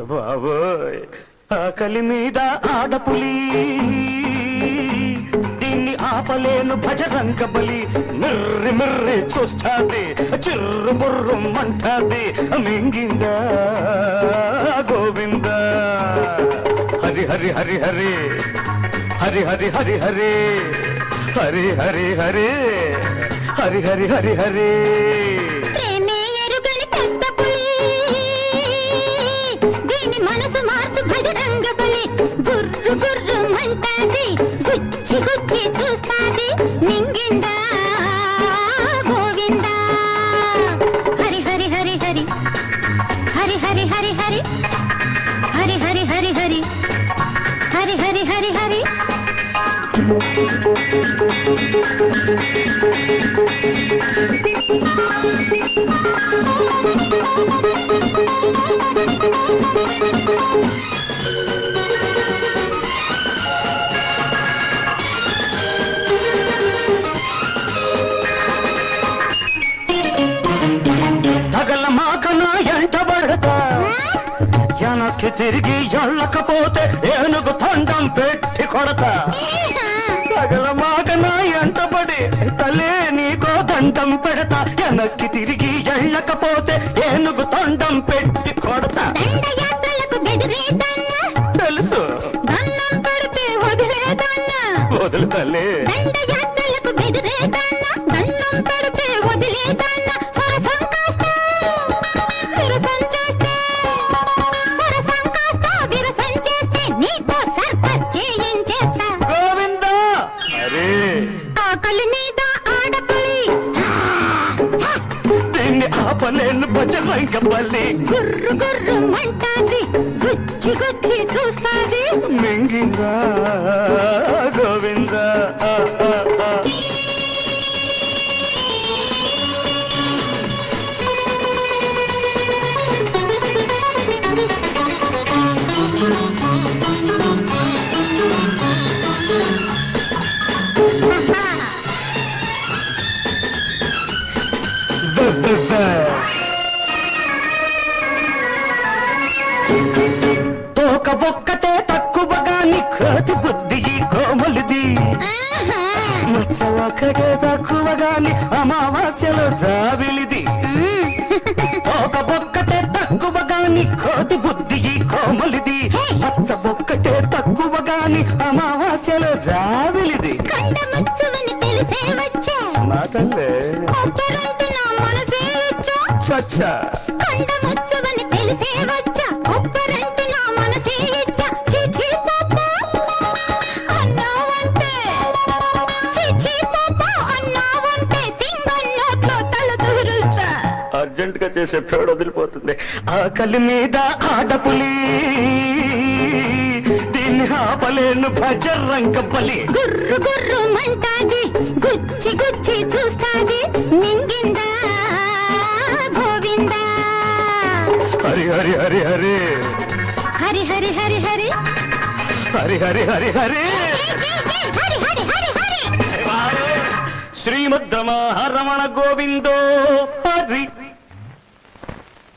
అయ్య ఆకలి మీద ఆడపులి దీన్ని ఆపలేను భజరంగ బలి. మిర్రి మిర్రి చూస్తాది చిర్రు బుర్రు మంటాది మింగిందా గోవింద? హరి హరి హరి హరి హరి హరి హరి హరి హరి హరి హరి హరి హరి హరి హరి. వెనక్కి తిరిగి ఎళ్ళకపోతే ఏనుగు తండం పెట్టి కొడతా. తలే నీకో దండం పెడతా వెనక్కి తిరిగి ఎళ్ళకపోతే ఏనుగు తండం పెట్టి కొడతా. తెలుసు. వదులు తల్లి. దీన్ని ఆపలేను బజరంగ బల్లి గుర్రు గుర్రు మంటాది గుచ్చి గుచ్చి చూస్తాది మింగిందా గోవింద ఆ, ఒక్కటే తక్కువగా నీకోటి బుద్ధి కోమలిది. మచ్చ ఒకటే తక్కువగాని అమావాస్యలో జాబిలిది. ఒక బొక్కటే తక్కువగాని కోటి బుద్ధి కోమలిది. మచ్చ ఒక్కటే తక్కువగాని అమావాస్యలో జాబిలిది. జావిలిది మా తల్లే చచ్చా. తెలిసే అర్జెంట్గా చేసే పేడు వదిలిపోతుంది. ఆకలి మీద ఆడపులి దీన్ని ఆపలేను భజరంగ బలి. గుర్రు గుర్రు మంటాది గుచ్చి గుచ్చి చూస్తాది మింగిందా గోవిందా? హరి హరి హరి హరి. హరి హరి హరి హరి. హరి హరి హరి హరి. శ్రీమద్రమణ గోవిందో హరి.